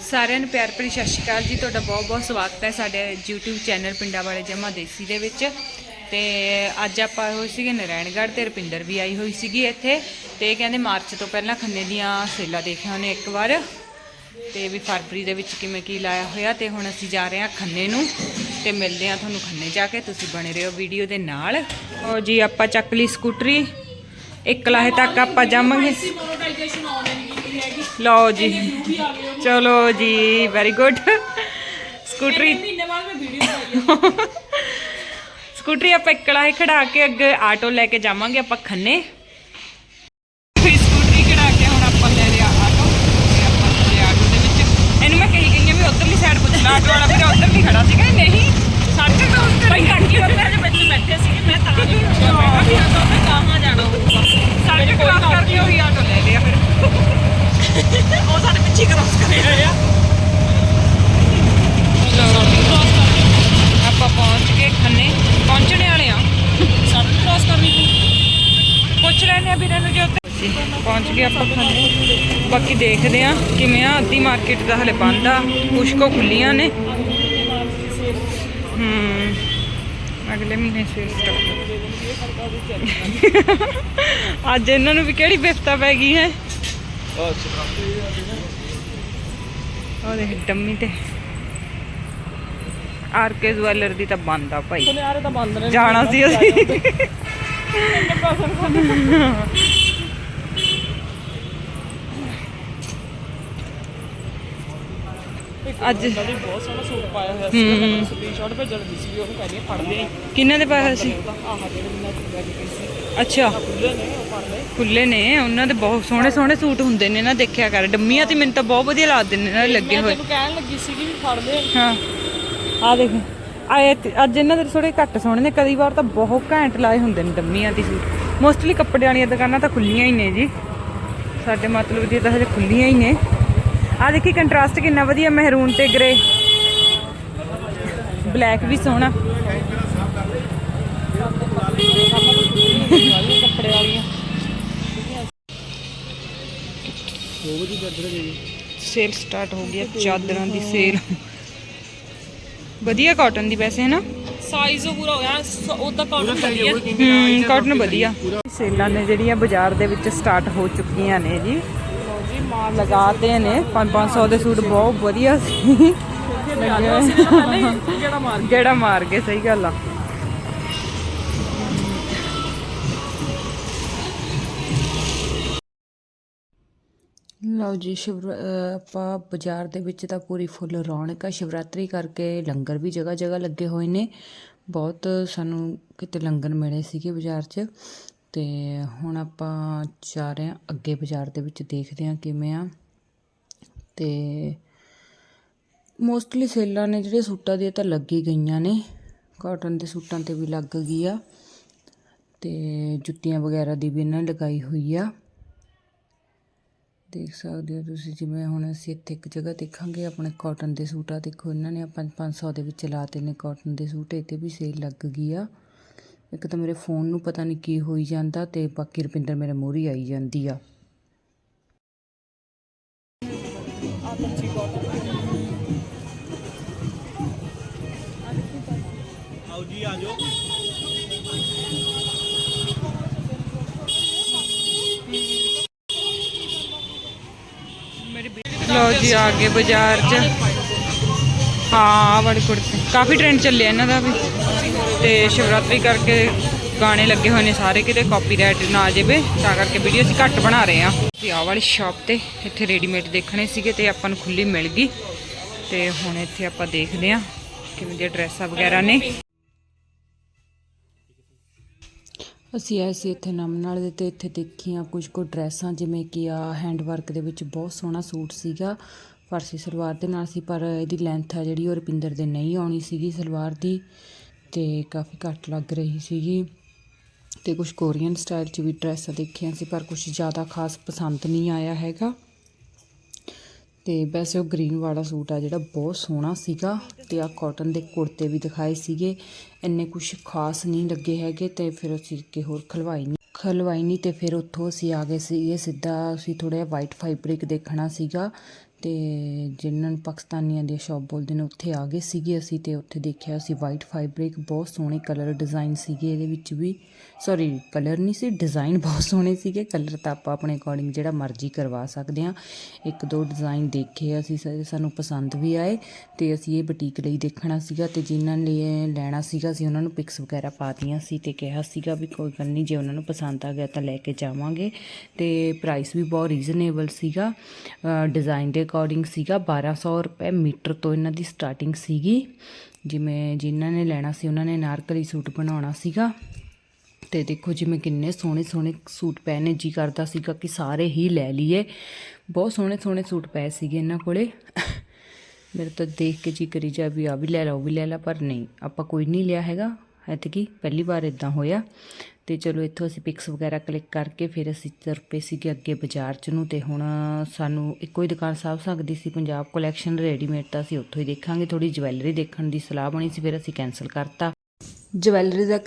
ਸਾਰਿਆਂ ਨੂੰ ਪਿਆਰ ਭਰੀ ਸਤਿ ਸ਼੍ਰੀ ਅਕਾਲ ਜੀ। ਤੁਹਾਡਾ ਬਹੁਤ ਬਹੁਤ ਸਵਾਗਤ ਹੈ ਸਾਡੇ YouTube ਚੈਨਲ ਪਿੰਡਾਂ ਵਾਲੇ ਜਮਾ ਦੇਸੀ ਦੇ ਵਿੱਚ। ਤੇ ਅੱਜ ਆਪਾਂ ਆਏ ਹੋਏ ਸੀਗੇ ਨਰੈਣਗੜ੍ਹ ਤੇ ਰਪਿੰਦਰ ਵੀ ਆਈ ਹੋਈ ਸੀਗੀ ਇੱਥੇ। ਤੇ ਕਹਿੰਦੇ ਮਾਰਚ ਤੋਂ ਪਹਿਲਾਂ ਖੰਨੇ ਦੀਆਂ ਸੇਲਾਂ ਦੇਖਿਆ ਉਹਨੇ ਇੱਕ ਵਾਰ। ਤੇ ਵੀ ਫਰਵਰੀ ਦੇ ਵਿੱਚ ਕਿਵੇਂ ਕੀ ਲਾਇਆ ਹੋਇਆ ਤੇ ਹੁਣ ਅਸੀਂ ਜਾ ਰਹੇ ਹਾਂ ਖੰਨੇ ਨੂੰ। ਤੇ ਮਿਲਦੇ ਹਾਂ ਤੁਹਾਨੂੰ ਖੰਨੇ ਜਾ ਕੇ। ਤੁਸੀਂ ਬਣੇ ਰਹੋ ਵੀਡੀਓ ਦੇ ਨਾਲ। ਉਹ ਜੀ, ਆਪਾਂ ਚੱਕ ਲਈ ਸਕੂਟਰੀ। ਇੱਕ ਲਾਹੇ ਤੱਕ ਆਪਾਂ ਜਾਵਾਂਗੇ। ਹੈਗੀ। ਲਓ ਜੀ। ਚਲੋ ਜੀ ਵੈਰੀ ਗੁੱਡ ਸਕੂਟਰੀ ਮਹੀਨੇ ਬਾਅਦ ਮੈਂ ਵੀਡੀਓ ਪਾਈ ਆ। ਸਕੂਟਰੀ ਆਪਾਂ ਇਕਲਾ ਹੀ ਖੜਾ ਕੇ ਅੱਗੇ ਆਟੋ ਲੈ ਕੇ ਜਾਵਾਂਗੇ ਆਪਾਂ ਖੰਨੇ। ਸਕੂਟਰੀ ਖੜਾ ਕੇ ਹੁਣ ਆਪਾਂ ਲੈ ਲਿਆ ਆਟੋ ਤੇ ਆਪਾਂ ਚੱਲੇ ਆਟੋ ਦੇ ਵਿੱਚ। ਇਹਨੂੰ ਮੈਂ ਕਹੀ ਗਈ ਆ ਵੀ ਉਧਰਲੀ ਸਾਈਡ ਪੁੱਛ ਲਾ ਆਟੋ ਵਾਲਾ ਫਿਰ ਉਧਰ ਵੀ ਖੜਾ ਸੀਗਾ ਨਹੀਂ ਸੜਕ ਤੋਂ ਉੱਧਰ ਭਾਈ ਕਾਕੀ ਵਰਗਾ ਦੇ ਵਿੱਚ ਬੈਠੇ ਸੀਗੇ ਮੈਂ ਤਾਂ ਨਹੀਂ ਪੁੱਛਿਆ ਮੈਂ ਕਿਹਾ ਵੀ ਆ ਤਾਂ ਮੈਂ ਕਹਾਂ ਜਾਣਾ ਹੋਊਗਾ ਸੜਕ ਕ੍ਰਾਸ ਕਰਕੇ ਉਹੀ ਆਟੋ ਲੈ ਲਿਆ ਫਿਰ ਉਹ ਸਾਡੇ ਪਿੱਛੇ ਕ੍ਰਾਸ ਕਰੇ ਹੋਏ ਆ ਆਪਾਂ ਪਹੁੰਚ ਗਏ ਖੰਨੇ ਪਹੁੰਚਣੇ ਵਾਲੇ ਆ ਸਾਨੂੰ ਕ੍ਰਾਸ ਕਰਨੀ ਪਊ ਪੁੱਛ ਲੈਣੇ ਆ ਵੀਰਾਂ ਨੂੰ ਜੇ ਉੱਤੇ ਪਹੁੰਚ ਗਏ ਆਪਾਂ ਖੰਨੇ ਬਾਕੀ ਦੇਖਦੇ ਆ ਕਿਵੇਂ ਆ। ਅੱਧੀ ਮਾਰਕੀਟ ਦਾ ਹਲੇ ਬੰਦ ਆ। ਕੁਛ ਕੋ ਖੁੱਲੀਆਂ ਨੇ। ਹੂੰ ਅਗਲੇ ਮਹੀਨੇ ਸੇਲ ਸਟਾਰਟ ਅੱਜ ਇਹਨਾਂ ਨੂੰ ਵੀ ਕਿਹੜੀ ਬਿਫਤਾ ਪੈ ਗਈ ਹੈ? ਉਹ ਦੇਖ ਡੰਮੀ ਤੇ। ਆਰ ਕੇ ਜਵੈਲਰ ਦੀ ਤਾਂ ਬੰਦ ਆ ਭਾਈ। ਜਾਣਾ ਸੀ ਅਸੀਂ। ਅੱਜ। ਬੜੀ ਬਹੁਤ ਸੋਹਣਾ ਸੂਟ ਪਾਇਆ ਹੋਇਆ ਸੀ। ਮੈਂ ਤੁਹਾਨੂੰ ਸਕਰੀਨਸ਼ਾਟ ਭੇਜਣ ਦੀ ਸੀ ਉਹਨੂੰ ਕਹਿੰਦੀ ਫੜ ਲਈ ਕਿੰਨਾਂ ਦੇ ਪਾਇਆ ਸੀ? ਆਹ ਜਿਹੜੇ ਮੈਂ ਚੁੱਕਿਆ ਦੀ ਸੀ ਅੱਛਾ। ਖੁੱਲੇ ਨੇ ਉਹ ਫੜ ਲਏ ਖੁੱਲੇ ਨੇ ਉਹਨਾਂ ਦੇ ਬਹੁਤ ਸੋਹਣੇ ਸੋਹਣੇ ਸੂਟ ਹੁੰਦੇ ਨੇ ਨਾ ਦੇਖਿਆ ਕਰ। ਡੰਮੀਆਂ ਤੇ ਮੈਨੂੰ ਤਾਂ ਬਹੁਤ ਵਧੀਆ ਲੱਗਦੇ ਨੇ ਨਾ ਲੱਗੇ ਮੈਂ ਹੋਏ। ਤੈਨੂੰ ਕਹਿਣ ਲੱਗੀ ਸੀਗੀ ਵੀ ਫੜ ਲੈ। ਹਾਂ। ਆ ਦੇਖ ਆਏ ਅੱਜ ਇਹਨਾਂ ਦੇ ਥੋੜੇ ਘੱਟ ਸੋਹਣੇ ਨੇ ਕਈ ਵਾਰ ਤਾਂ ਬਹੁਤ ਘੈਂਟ ਲਾਏ ਹੁੰਦੇ ਨੇ ਡੰਮੀਆਂ ਦੀ ਸੂਟ। ਮੋਸਟਲੀ ਕੱਪੜੇ ਵਾਲੀਆਂ ਦੁਕਾਨਾਂ ਤਾਂ ਖੁੱਲੀਆਂ ਹੀ ਨੇ ਜੀ। ਸਾਡੇ ਮਤਲਬ ਦੀ ਤਾਂ ਹਜੇ ਖੁੱਲੀਆਂ ਹੀ ਨੇ। ਆ ਦੇਖੀ ਕੰਟਰਾਸਟ ਕਿੰਨਾ ਵਧੀਆ ਮਹਿਰੂਨ ਤੇ ਗ੍ਰੇ। ਬਲੈਕ ਵੀ ਸੋਹਣਾ। ਕੱਪੜੇ ਵਾਲੀਆਂ ਸੇਲ ਸਟਾਰਟ ਹੋ ਗਈ ਹੈ ਚਾਦਰਾਂ ਦੀ ਸੇਲ। ਵਧੀਆ ਕਾਟਨ ਦੀ ਵੈਸੇ ਹੈ ਨਾ ਸਾਈਜ਼ ਪੂਰਾ ਹੋ ਗਿਆ ਉਹਦਾ ਕਾਟਨ ਵਧੀਆ। ਹੂੰ ਕਾਟਨ ਵਧੀਆ। ਸੇਲਾਂ ਨੇ ਜਿਹੜੀਆਂ ਬਾਜ਼ਾਰ ਦੇ ਵਿੱਚ ਸਟਾਰਟ ਹੋ ਚੁੱਕੀਆਂ ਨੇ ਜੀ। ਲਗਾਤੇ ਨੇ। 5-500 ਦੇ ਸੂਟ ਬਹੁਤ ਵਧੀਆ ਸੀ। ਜਿਹੜਾ ਮਾਰ ਗਏ, ਸਹੀ ਗੱਲ ਆ। ਲਓ ਜੀ, ਸ਼ਿਵ ਆਪਾਂ ਬਾਜ਼ਾਰ ਦੇ ਵਿੱਚ ਤਾਂ ਪੂਰੀ ਫੁੱਲ ਰੌਣਕ ਆ। ਸ਼ਿਵਰਾਤਰੀ ਕਰਕੇ ਲੰਗਰ ਵੀ ਜਗ੍ਹਾ ਜਗ੍ਹਾ ਲੱਗੇ ਹੋਏ ਨੇ। ਬਹੁਤ ਸਾਨੂੰ ਕਿਤੇ ਲੰਗਰ ਮਿਲੇ ਸੀਗੇ ਬਾਜ਼ਾਰ 'ਚ। ਅਤੇ ਹੁਣ ਆਪਾਂ ਜਾ ਰਹੇ ਹਾਂ ਅੱਗੇ ਬਾਜ਼ਾਰ ਦੇ ਵਿੱਚ, ਦੇਖਦੇ ਹਾਂ ਕਿਵੇਂ ਆ। ਅਤੇ ਮੋਸਟਲੀ ਸੇਲਾਂ ਨੇ ਜਿਹੜੇ ਸੂਟਾਂ ਦੀਆਂ ਤਾਂ ਲੱਗੀ ਗਈਆਂ ਨੇ ਕਾਟਨ ਦੇ ਸੂਟਾਂ ਤੇ ਵੀ ਲੱਗ ਗਈ ਆ। ਤੇ ਜੁੱਤੀਆਂ ਵਗੈਰਾ ਦੀ ਵੀ ਇਹਨਾਂ ਨੇ ਲਗਾਈ ਹੋਈ ਆ। ਦੇਖ ਸਕਦੇ ਹੋ ਤੁਸੀਂ, ਜਿਵੇਂ ਹੁਣ ਅਸੀਂ ਇੱਥੇ ਇੱਕ ਜਗ੍ਹਾ ਦੇਖਾਂਗੇ ਆਪਣੇ ਕਾਟਨ ਦੇ ਸੂਟ ਆ ਦੇਖੋ ਇਹਨਾਂ ਨੇ 5-500 ਦੇ ਵਿੱਚ ਲਾਤੇ ਨੇ ਕਾਟਨ ਦੇ ਸੂਟ, ਇਹ ਤੇ ਵੀ ਸੇਲ ਲੱਗ ਗਈ ਆ। ਇੱਕ ਤਾਂ ਮੇਰੇ ਫੋਨ ਨੂੰ ਪਤਾ ਨਹੀਂ ਕੀ ਹੋਈ ਜਾਂਦਾ ਤੇ ਬਾਕੀ ਰੁਪਿੰਦਰ ਮੇਰੇ ਮੂਹਰੇ ਆਈ ਜਾਂਦੀ ਆ। ਲੋ ਜੀ ਆ ਗਏ ਬਾਜ਼ਾਰ 'ਚ। ਹਾਂ ਵਾਲੇ ਕੁੜਤੇ। ਕਾਫੀ ਟ੍ਰੈਂਡ ਚੱਲਿਆ ਇਹਨਾਂ ਦਾ ਵੀ। ਤੇ ਸ਼ਿਵਰਾਤਰੀ ਕਰਕੇ ਗਾਣੇ ਲੱਗੇ ਹੋਏ ਨੇ ਸਾਰੇ ਕਿਤੇ ਕਾਪੀਰਾਈਟ ਨਾ ਆ ਜਾਵੇ, ਤਾਂ ਕਰਕੇ ਵੀਡੀਓ ਅਸੀਂ ਘੱਟ ਬਣਾ ਰਹੇ ਆ ਤੇ ਆਹ ਵਾਲੀ ਸ਼ਾਪ ਤੇ ਇੱਥੇ ਰੈਡੀਮੇਡ ਦੇਖਣੇ ਸੀਗੇ ਤੇ ਆਪਾਂ ਨੂੰ ਖੁੱਲੀ ਮਿਲ ਗਈ। ਤੇ ਹੁਣ ਇੱਥੇ ਆਪਾਂ ਦੇਖਦੇ ਆ ਕਿਵੇਂ ਦੀਆਂ ਡਰੈਸਾਂ ਵਗੈਰਾ ਨੇ। ਅਸੀਂ ਆਏ ਸੀ ਇੱਥੇ ਨਮ ਨਾਲ ਦੇ ਤੇ ਇੱਥੇ ਦੇਖੀਆਂ ਕੁਝ ਕੁ ਡਰੈਸਾਂ, ਜਿਵੇਂ ਕਿ ਆ ਹੈਂਡ ਵਰਕ ਦੇ ਵਿੱਚ ਬਹੁਤ ਸੋਹਣਾ ਸੂਟ ਸੀਗਾ ਫਰਸੀ ਸਲਵਾਰ ਦੇ ਨਾਲ ਸੀ, ਪਰ ਇਹਦੀ ਲੈਂਥ ਆ ਜਿਹੜੀ ਉਹ ਰੁਪਿੰਦਰ ਦੇ ਨਹੀਂ ਆਉਣੀ ਸੀਗੀ ਸਲਵਾਰ ਦੀ। ਤੇ ਕਾਫੀ ਘੱਟ ਲੱਗ ਰਹੀ ਸੀਗੀ ਅਤੇ ਕੁਛ ਕੋਰੀਅਨ ਸਟਾਈਲ 'ਚ ਵੀ ਡਰੈਸਾਂ ਦੇਖੀਆਂ ਸੀ, ਪਰ ਕੁਛ ਜ਼ਿਆਦਾ ਖਾਸ ਪਸੰਦ ਨਹੀਂ ਆਇਆ ਹੈਗਾ। ਤੇ ਵੈਸੇ ਉਹ ਗ੍ਰੀਨ ਵਾਲਾ ਸੂਟ ਆ ਜਿਹੜਾ ਬਹੁਤ ਸੋਹਣਾ ਸੀਗਾ ਤੇ ਆ ਕਾਟਨ ਦੇ ਕੁੜਤੇ ਵੀ ਦਿਖਾਏ ਸੀਗੇ। ਇੰਨੇ ਕੁਝ ਖਾਸ ਨਹੀਂ ਲੱਗੇ ਹੈਗੇ ਤੇ ਫਿਰ ਅਸੀਂ ਕਿ ਹੋਰ ਖਲਵਾਈ ਨਹੀਂ ਖਲਵਾਈ ਨਹੀਂ ਤੇ ਫਿਰ ਉੱਥੋਂ ਅਸੀਂ ਆ ਗਏ ਸੀਗੇ, ਸਿੱਧਾ ਅਸੀਂ ਥੋੜਾ ਜਿਹਾ ਵਾਈਟ ਫਾਈਬਰਿਕ ਦੇਖਣਾ ਸੀਗਾ ਤੇ ਜਿਨ੍ਹਾਂ ਨੂੰ ਪਾਕਿਸਤਾਨੀਆਂ ਦੀ ਸ਼ਾਪ ਬੋਲਦੇ ਨੇ, ਉੱਥੇ ਆ ਗਏ ਸੀਗੇ ਅਸੀਂ ਤੇ ਉੱਥੇ ਦੇਖਿਆ ਅਸੀਂ ਵਾਈਟ ਫਾਈਬਰਿਕ ਬਹੁਤ ਸੋਹਣੇ ਕਲਰ ਡਿਜ਼ਾਈਨ ਸੀਗੇ ਇਹਦੇ ਵਿੱਚ ਵੀ। ਸੌਰੀ ਕਲਰ ਨਹੀਂ ਸੀ ਡਿਜ਼ਾਈਨ ਬਹੁਤ ਸੋਹਣੇ ਸੀਗੇ ਕਲਰ ਤਾਂ ਆਪਾਂ ਆਪਣੇ ਅਕੋਰਡਿੰਗ ਜਿਹੜਾ ਮਰਜ਼ੀ ਕਰਵਾ ਸਕਦੇ ਹਾਂ। ਇੱਕ ਦੋ ਡਿਜ਼ਾਈਨ ਦੇਖੇ ਅਸੀਂ ਸਾਨੂੰ ਪਸੰਦ ਵੀ ਆਏ ਤੇ ਅਸੀਂ ਇਹ ਬੁਟੀਕ ਲਈ ਦੇਖਣਾ ਸੀਗਾ ਤੇ ਜਿਨ੍ਹਾਂ ਨੇ ਲੈਣਾ ਸੀਗਾ ਅਸੀਂ ਉਹਨਾਂ ਨੂੰ ਪਿਕਸ ਵਗੈਰਾ ਪਾਤੀਆਂ ਸੀ ਤੇ ਕਿਹਾ ਸੀਗਾ ਵੀ ਕੋਈ ਗੱਲ ਨਹੀਂ, ਜੇ ਉਹਨਾਂ ਨੂੰ ਪਸੰਦ ਆ ਗਿਆ ਤਾਂ ਲੈ ਕੇ ਜਾਵਾਂਗੇ ਤੇ ਪ੍ਰਾਈਸ ਵੀ ਬਹੁਤ ਰੀਜ਼ਨੇਬਲ ਸੀਗਾ। ਡਿਜ਼ਾਈਨ ਦੇ ਅਕੋਰਡਿੰਗ ਸੀਗਾ 1200 ਰੁਪਏ ਮੀਟਰ ਤੋਂ ਇਹਨਾਂ ਦੀ ਸਟਾਰਟਿੰਗ ਸੀਗੀ, ਜਿਵੇਂ ਜਿਨ੍ਹਾਂ ਨੇ ਲੈਣਾ ਸੀ ਉਹਨਾਂ ਨੇ ਨਾਰਕਲੀ ਸੂਟ ਬਣਾਉਣਾ ਸੀਗਾ। ਤੇ ਦੇਖੋ ਜਿਵੇਂ ਕਿੰਨੇ ਸੋਹਣੇ ਸੋਹਣੇ ਸੂਟ ਪਏ ਨੇ, ਜੀ ਕਰਦਾ ਸੀਗਾ ਕਿ ਸਾਰੇ ਹੀ ਲੈ ਲਈਏ। ਬਹੁਤ ਸੋਹਣੇ ਸੋਹਣੇ ਸੂਟ ਪਏ ਸੀਗੇ ਇਹਨਾਂ ਕੋਲੇ। ਮੇਰੇ ਤਾਂ ਦੇਖ ਕੇ ਜੀ ਕਰੀ ਜਾ ਵੀ ਆ ਵੀ ਲੈ ਲਾ ਉਹ ਵੀ ਲੈ ਲਾ, ਪਰ ਨਹੀਂ, ਆਪਾਂ ਕੋਈ ਨਹੀਂ ਲਿਆ ਹੈਗਾ। ਐਤਕੀ ਪਹਿਲੀ ਵਾਰ ਇਦਾਂ ਹੋਇਆ। ਤੇ ਚਲੋ ਇੱਥੋਂ ਅਸੀਂ ਪਿਕਸ ਵਗੈਰਾ ਕਲਿੱਕ ਕਰਕੇ ਫਿਰ ਅਸੀਂ ਤੁਰ ਪਏ ਸੀਗੇ ਅੱਗੇ ਬਾਜ਼ਾਰ ਚ ਨੂੰ ਤੇ ਹੁਣ ਸਾਨੂੰ ਇੱਕੋ ਹੀ ਦੁਕਾਨ ਸਾਂਭ ਸਕਦੀ ਸੀ ਪੰਜਾਬ ਕਲੈਕਸ਼ਨ ਰੈਡੀਮੇਡ ਤਾਂ ਅਸੀਂ ਉੱਥੋਂ ਹੀ ਦੇਖਾਂਗੇ। ਥੋੜੀ ਜਵੈਲਰੀ ਦੇਖਣ ਦੀ ਸਲਾਹ ਬਣੀ ਸੀ ਫਿਰ ਅਸੀਂ ਕੈਨਸਲ ਕਰਤਾ। ਜਵੈਲਰੀ ਦਾ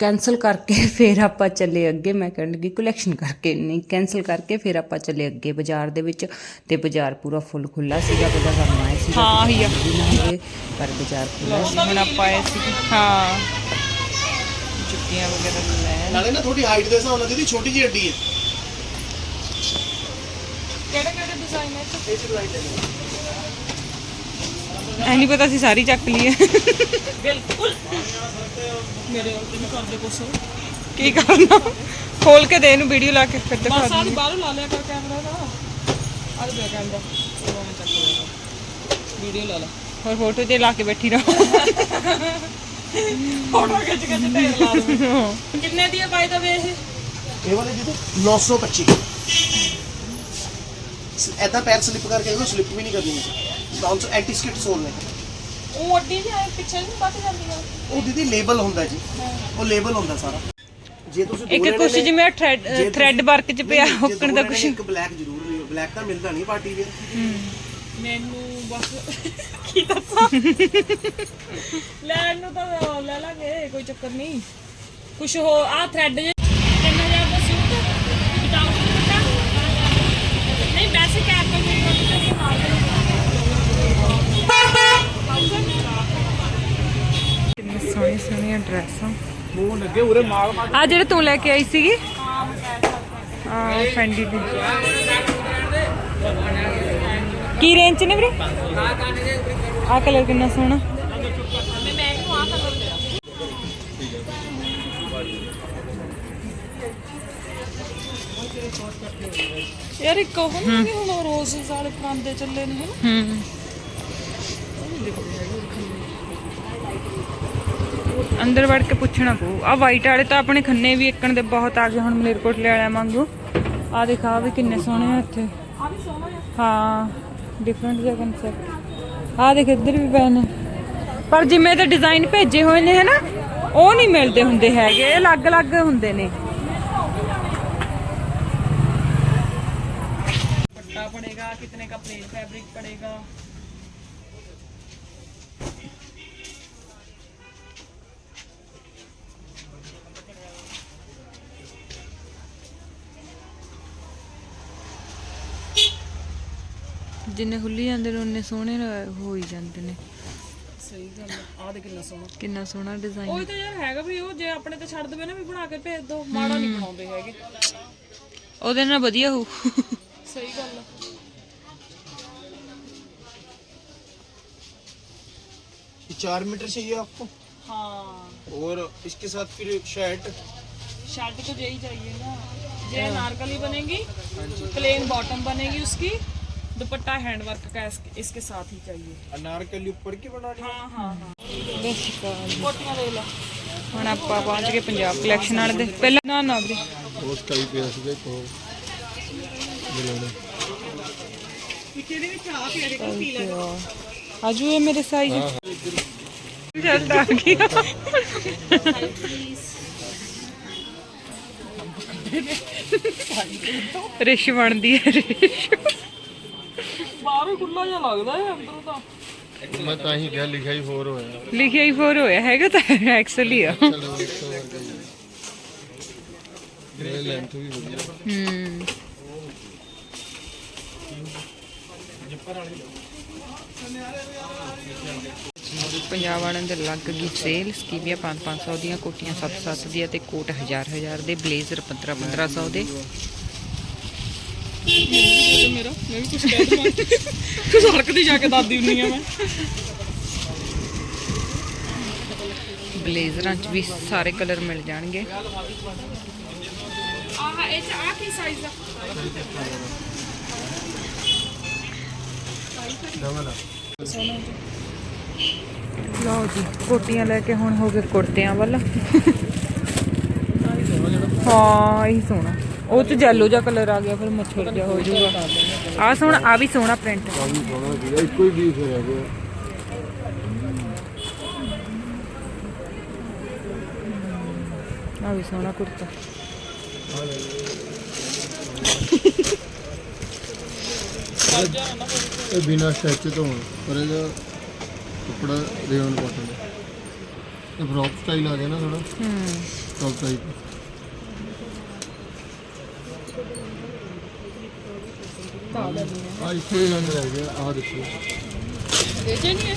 ਕੈਨਸਲ ਕਰਕੇ ਫਿਰ ਆਪਾਂ ਚੱਲੇ ਅੱਗੇ। ਮੈਂ ਕਹਿਣ ਲੱਗੀ ਕਲੈਕਸ਼ਨ ਕਰਕੇ ਨਹੀਂ ਕੈਨਸਲ ਕਰਕੇ ਫਿਰ ਆਪਾਂ ਚੱਲੇ ਅੱਗੇ ਬਾਜ਼ਾਰ ਦੇ ਵਿੱਚ ਤੇ ਬਾਜ਼ਾਰ ਪੂਰਾ ਫੁੱਲ ਖੁੱਲਾ ਸੀਗਾ ਪਹਿਲਾਂ ਸਾਨੂੰ ਆਏ ਸੀ ਹਾਂ, ਹੀ ਆ। ਪਰ ਬਾਜ਼ਾਰ ਖੁੱਲਾ ਸੀ। ਹੁਣ ਆਪਾਂ ਆਏ ਸੀ। ਹਾਂ। ਜੁੱਤੀਆਂ ਵਗੈਰਾ ਲੈ ਨਾਲੇ ਨਾ ਤੁਹਾਡੀ ਹਾਈਟ ਦੇ ਹਿਸਾਬ ਨਾਲ ਦੀਦੀ ਛੋਟੀ ਜਿਹੀ ਅੱਡੀ ਹੈ। ਕਿਹੜੇ ਕਿਹੜੇ ਡਿਜ਼ਾਈਨ ਹੈ ਇਹ ਚ ਲਾਈਟ ਹੈ। ਐ ਨਹੀਂ ਪਤਾ ਸੀ ਸਾਰੀ ਚੱਕ ਲਈ ਹੈ ਬਿਲਕੁਲ। ਮੇਰੇ ਉੱਤੇ ਨਹੀਂ ਕਰਦੇ ਕੁਛ। ਕੀ ਕਰਨਾ? ਖੋਲ ਕੇ ਦੇ ਇਹਨੂੰ ਵੀਡੀਓ ਲਾ ਕੇ ਫਿਰ ਦਿਖਾ ਬਸ ਆਹ ਬਾਹਰੋਂ ਲਾ ਲਿਆ ਕਰ ਕੈਮਰਾ ਦਾ। ਆਹ ਦੇ ਕੈਮਰਾ ਉਹ ਮੈਂ ਚੱਕ ਲਿਆ ਵੀਡੀਓ ਲਾ ਲਾ। ਹੋਰ ਫੋਟੋ ਤੇ ਲਾ ਕੇ ਬੈਠੀ ਰਹੋ। ਫੋਟੋ ਖਿੱਚ ਕੇ ਤੇ ਲਾ ਲਓ ਕਿੰਨੇ ਦੀ ਹੈ ਬਾਈ ਦਾ ਵੇ ਇਹ? ਇਹ ਵਾਲੇ ਦੀਦੀ 925 ਐਦਾਂ ਪੈਰ ਸਲਿਪ ਕਰਕੇ ਇਹਨੂੰ ਸਲਿਪ ਵੀ ਨਹੀਂ ਕਰਨੀ। ਆਲਸੋ ਐਂਟੀ ਸਕਿਟ ਸੋਲ ਨੇ। ਉਹ ਅੱਡੀ ਵੀ ਆਏ ਪਿੱਛੇ ਨਹੀਂ ਵੱਧ ਜਾਂਦੀ ਆ। ਉਹ ਦੀਦੀ ਲੇਬਲ ਹੁੰਦਾ ਜੀ। ਉਹ ਲੇਬਲ ਹੁੰਦਾ ਸਾਰਾ। ਜੇ ਤੁਸੀਂ ਇੱਕ ਕੁਛ ਨੇ- ਜਿਵੇਂ ਜੇ ਥ੍ਰੈਡ ਥ੍ਰੈਡ ਵਰਕ ਚ ਪਿਆ ਜੇ ਹੁੱਕਣ ਦੋ ਕੁਛ। ਨੇ, ਇੱਕ ਬਲੈਕ ਜ਼ਰੂਰ ਲਿਓ। ਬਲੈਕ ਤਾਂ ਮਿਲਦਾ ਨਹੀਂ ਪਾਰਟੀ ਵੇਅਰ ਮੈਨੂੰ ਬਸ। ਕੀ ਦੱਸਾਂ ਲੈਣ ਨੂੰ ਤਾਂ ਲੈ ਲਾਂਗੇ ਕੋਈ ਚੱਕਰ ਨਹੀਂ। ਕੁਛ ਹੋ ਆ ਥ੍ਰੈਡ ਜੇ 3000 ਦਾ ਸੂਟ ਵਿਦਾਊਟ ਦੁਪੱਟਾ ਨਹੀਂ ਵੈਸੇ ਕੈਪ ਕਰ ਨਹੀਂ ਕਿੰਨੇ ਸੋਹਣੇ ਸੋਹਣੀਆਂ ਡਰੈਸਾਂ। ਮੂੰਹ ਲੱਗੇ ਉਰੇ ਮਾਲ ਆ ਜਿਹੜੇ ਤੂੰ ਲੈ ਕੇ ਆਈ ਸੀਗੀ? ਆ ਫੈਂਡੀ ਦੀ। ਕੀ ਰੇਂਜ ਚ ਨੇ ਵੀਰੇ? ਆ ਕਲਰ ਕਿੰਨਾ ਸੋਹਣਾ। ਯਾਰ ਇੱਕ ਉਹ ਨਹੀਂ ਹੁਣ ਰੋਜ਼ ਵਾਲੇ ਪਰਾਂਦੇ ਚੱਲੇ ਨੇ ਹਨਾ? ਅੰਦਰ ਵੜ ਕੇ ਪੁੱਛਣਾ ਪਊ। ਆ ਵਾਈਟ ਵਾਲੇ ਤਾਂ ਆਪਣੇ ਖੰਨੇ ਵੀ ਇੱਕਣ ਦੇ ਬਹੁਤ ਆ ਗਏ। ਹੁਣ ਮਲੇਰਕੋਟਲੇ ਵਾਲਿਆਂ ਵਾਂਗੂ। ਆ ਦਿਖਾ ਵੀ ਕਿੰਨੇ ਸੋਹਣੇ ਆ ਇੱਥੇ। ਆ ਵੀ ਸੋਹਣਾ ਹਾਂ। ਡਿਫਰੈਂਟ ਜਿਹਾ ਕਨਸੈਪਟ ਆ ਦੇਖ ਇੱਧਰ ਵੀ ਪਏ ਨੇ ਪਰ ਜਿਵੇਂ ਤੇ ਡਿਜ਼ਾਈਨ ਭੇਜੇ ਹੋਏ ਨੇ ਹਨਾ ਉਹ ਨਹੀਂ ਮਿਲਦੇ ਹੁੰਦੇ ਹੈਗੇ ਇਹ ਅਲੱਗ-ਅਲੱਗ ਹੁੰਦੇ ਨੇ पट्टा पड़ेगा कितने का प्लेन फैब्रिक पड़ेगा ਜਿੰਨੇ ਖੁੱਲੀ ਜਾਂਦੇ ਨੇ ਉਹਨੇ ਸੋਹਣੇ ਰ- ਹੋ ਹੀ ਜਾਂਦੇ ਨੇ ਸਹੀ ਗੱਲ ਆ ਦੇ ਕਿੰਨਾ ਸੋਹਣਾ ਕਿੰਨਾ ਸੋਹਣਾ ਡਿਜ਼ਾਈਨ ਉਹ ਤਾਂ ਯਾਰ ਹੈਗਾ ਵੀ ਉਹ ਜੇ ਆਪਣੇ ਤੇ ਛੱਡ ਦੇਵੇ ਨਾ ਵੀ ਬਣਾ ਕੇ ਭੇਜ ਦੋ ਮਾੜਾ ਨਹੀਂ ਬਣਾਉਂਦੇ ਹੈਗੇ ਉਹਦੇ ਨਾਲ ਵਧੀਆ ਹੋਊ ਸਹੀ ਗੱਲ ਆ ये चार मीटर चाहिए आपको हाँ और इसके साथ फिर शर्ट शर्ट तो यही चाहिए ना ये नारकली बनेगी प्लेन बॉटम बनेगी उसकी दुपट्टा हैंड वर्क का इसके, इसके साथ ही चाहिए अनारकली ऊपर की बनानी ਹਾਂ ਹਾਂ ਹਾਂ ਕੋਟੀਆਂ ਲੈ ਲਾ ਹੁਣ ਆਪਾਂ ਪਹੁੰਚ ਗਏ ਪੰਜਾਬ ਕਲੈਕਸ਼ਨ ਵਾਲੇ ਦੇ ਪਹਿਲਾਂ ਨਾ ਨਾ ਵੀਰੇ ਉਹ ਸਕਾਈ ਪਿਆ ਸੀਗਾ ਇੱਕ ਹੋਰ ਆਜੂ ਇਹ ਮੇਰੇ ਸਾਈਜ਼ ਚੱਲ ਆ ਗਿਆ ਰਿਸ਼ ਬਣਦੀ ਹੈ ਰਿਸ਼ ਬਾਹਰੋਂ ਖੁੱਲਾ ਜਿਹਾ ਲੱਗਦਾ ਹੈ ਅੰਦਰੋਂ ਤਾਂ। ਮੈਂ ਤਾਂ ਹੀ ਕਿਹਾ ਲਿਖਿਆ ਹੀ ਹੋਰ ਹੋਇਆ। ਲਿਖਿਆ ਹੀ ਫੋਰ ਹੋਇਆ ਹੈਗਾ ਤਾਂ ਐਕਚੁਅਲੀ ਆ। ਚਲੋ ਇੱਕ ਵਰਗਾ ਹੀ ਇਹ ਲੈਂਥ ਵੀ ਵਧੀਆ। ਹੂੰ। ये ਪੰਜਾਬ ਵਾਲਿਆਂ ਦੇ ਲੱਗ ਗਈ ਸੇਲ ਸਕੀਵੀਆਂ 5-500 ਦੀਆਂ ਕੋਟੀਆਂ 7-7 ਦੀਆਂ ਤੇ ਕੋਟ 1000-1000 ਦੇ ਬਲੇਜ਼ਰ 15-1500 ਦੇ। ਮੇਰਾ ਮੈਂ ਵੀ ਕੁਝ ਕਹਿ ਦਵਾਂ। ਤੂੰ ਸੜਕ ਤੇ ਜਾ ਕੇ ਦੱਸਦੀ ਹੁੰਨੀ ਆ ਮੈਂ। ਬਲੇਜ਼ਰਾਂ 'ਚ ਵੀ ਸਾਰੇ ਕਲਰ ਮਿਲ ਜਾਣਗੇ। ਆਹ ਇਹ ਚ ਆ ਕੀ ਸਾਈਜ਼ ਦਾ ਲਓ ਜੀ ਕੋਟੀਆਂ ਲੈ ਕੇ ਹੁਣ ਹੋ ਗਏ ਕੁੜਤਿਆਂ ਵੱਲ। ਹਾਂ ਇਹ ਸੋਹਣਾ। ਉਹ ਚ ਜੈਲੋ ਜਿਹਾ ਕਲਰ ਆ ਗਿਆ ਫਿਰ ਮੱਛਰ ਜਿਹਾ ਹੋ ਜਾਊਗਾ। ਆ ਸੋਹਣਾ ਆ ਵੀ ਸੋਹਣਾ ਪ੍ਰਿੰਟ ਇੱਕੋ ਹੀ ਪੀਸ ਰਹਿ ਗਿਆ ਆ ਵੀ ਸੋਹਣਾ ਕੁੜਤਾ। ਇਹ ਬਿਨਾ ਸਟੈਚ ਤੋਂ ਪਰ ਇਹਦਾ ਕੱਪੜਾ ਰੇਵਨ ਕਾਟਨ ਦਾ ਇਹ ਫਰੋਕ ਸਟਾਈਲ ਆ ਗਿਆ ਨਾ ਥੋੜਾ ਹੂੰ। ਟੌਪ ਟਾਈਪ ਆ ਇੱਕੋ ਰੰਗ ਰਹਿ ਗਿਆ ਆ ਦੇਖੋ ਵੇਚੇ ਨਹੀਂ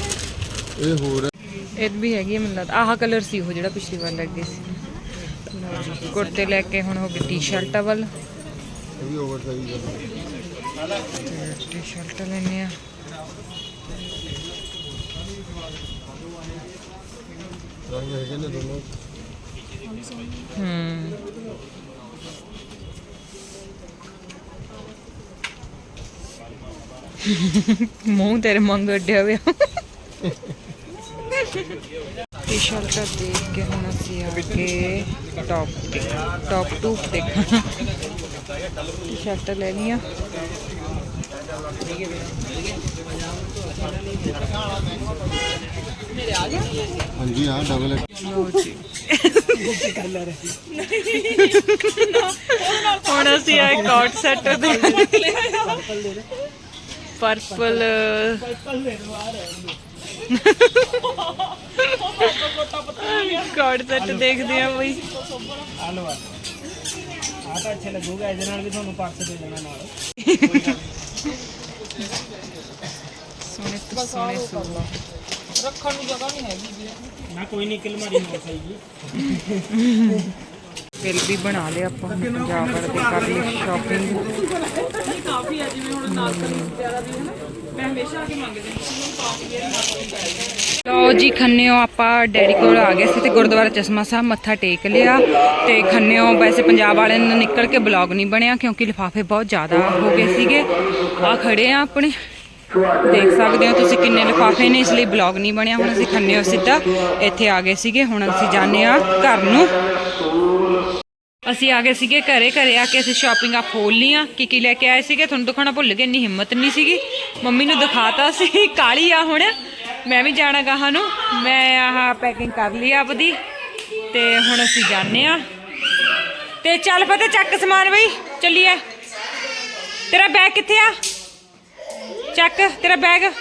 ਇਹ ਇਹ ਹੋਰ ਇਹ ਵੀ ਹੈਗੀ ਮੈਨੂੰ ਆਹ ਕਲਰ ਸੀ ਉਹ ਜਿਹੜਾ ਪਿਛਲੀ ਵਾਰ ਲੱਗੇ ਸੀ। ਲਓ ਲੈ ਕੇ ਹੁਣ ਹੋ ਗਏ ਟੀ-ਸ਼ਰਟਾਂ ਵੱਲ। ਇਹ ਵੀ ਓਵਰ ਸਾਈਜ਼ ਹੈ ਟੀ-ਸ਼ਰਟ ਲੈਣੇ ਆ। ਰੰਗ ਹੈਗੇ ਨੇ ਦੋਨੋਂ ਹੂੰ। ਮੂੰਹ ਤੇਰੇ ਮੰਗ ਅੱਡਿਆ ਹੋਇਆ। ਟੀ-ਸ਼ਰਟ ਦੇਖ ਕੇ ਹੁਣ ਅਸੀਂ ਆ ਕੇ ਟੌਪ ਤੇ ਟੌਪ ਟੂ ਦੇਖਾਂ ਟੀ-ਸ਼ਰਟ ਲੈ ਲਈਆਂ ਹਾਂਜੀ ਹਾਂ ਡਬਲ ਹੁਣ ਅਸੀਂ ਆ ਕਾਟ ਸੈੱਟ ਦੇ ਪਰਪਲ ਕਾਟ ਸੈੱਟ ਦੇਖਦੇ ਆ ਬਈ। ਆ ਤਾਂ ਅੱਛਾ ਲੱਗੂਗਾ ਇਹਦੇ ਨਾਲ ਵੀ ਤੁਹਾਨੂੰ ਪਰਸ ਦੇ ਦੇਣਾ ਨਾਲ ਸੋਹਣੇ ਤੋਂ ਸੋਹਣੇ ਸੂਟ ਰੱਖਣ ਨੂੰ ਜਗ੍ਹਾ ਨਹੀਂ ਹੈਗੀ ਜੀ। ਨਾ ਕੋਈ ਨਹੀਂ ਕਿਲ ਮਾਰੀ ਹੋ ਸਹੀ ਬਿੱਲ ਵੀ ਬਣਾ ਲਿਆ ਆਪਾਂ ਪੰਜਾਬ ਵਾਲੇ ਦੇ ਕਰ ਲਈ ਸ਼ਾਪਿੰਗ ਲਓ ਜੀ, ਖੰਨਿਓ ਆਪਾਂ ਡੈਡੀ ਕੋਲ ਆ ਗਏ ਸੀ ਤੇ ਗੁਰਦੁਆਰਾ ਚਸ਼ਮਾ ਸਾਹਿਬ ਮੱਥਾ ਟੇਕ ਲਿਆ ਤੇ ਖੰਨਿਓ ਵੈਸੇ ਪੰਜਾਬ ਵਾਲਿਆਂ ਨੇ ਨਿਕਲ ਕੇ ਬਲੌਗ ਨਹੀਂ ਬਣਿਆ ਕਿਉਂਕਿ ਲਿਫਾਫੇ ਬਹੁਤ ਜ਼ਿਆਦਾ ਹੋ ਗਏ ਸੀਗੇ। ਆ ਖੜੇ ਆ ਆਪਣੇ। ਦੇਖ ਸਕਦੇ ਹੋ ਤੁਸੀਂ ਕਿੰਨੇ ਲਿਫਾਫੇ ਨੇ, ਇਸ ਲਈ ਬਲੌਗ ਨਹੀਂ ਬਣਿਆ। ਹੁਣ ਅਸੀਂ ਖੰਨਿਓ ਸਿੱਧਾ ਇੱਥੇ ਆ ਗਏ ਸੀਗੇ। ਹੁਣ ਅਸੀਂ ਜਾਂਦੇ ਆ ਘਰ ਨੂੰ। ਅਸੀਂ ਆ ਗਏ ਸੀਗੇ ਘਰੇ ਘਰੇ ਆ ਕੇ ਅਸੀਂ ਸ਼ਾਪਿੰਗਾਂ ਖੋਲ ਲੀਆਂ ਕੀ ਕੀ ਲੈ ਕੇ ਆਏ ਸੀਗੇ? ਤੁਹਾਨੂੰ ਦਿਖਾਉਣਾ ਭੁੱਲ ਗਏ, ਇੰਨੀ ਹਿੰਮਤ ਨਹੀਂ ਸੀਗੀ। ਮੰਮੀ ਨੂੰ ਦਿਖਾਤਾ ਸੀ, ਕਾਲੀ ਆ ਹੁਣ। ਮੈਂ ਵੀ ਜਾਣਾ ਗਾਹਾਂ ਨੂੰ। ਮੈਂ ਆਹ ਪੈਕਿੰਗ ਕਰ ਲਈ ਆਪਦੀ। ਤੇ ਹੁਣ ਅਸੀਂ ਜਾਂਦੇ ਆ। ਤੇ ਚੱਲ ਫਤੇ ਚੱਕ ਸਮਾਨ ਬਈ, ਚੱਲੀਏ। ਤੇਰਾ ਬੈਗ ਕਿੱਥੇ ਆ? ਚੱਕ, ਤੇਰਾ ਬੈਗ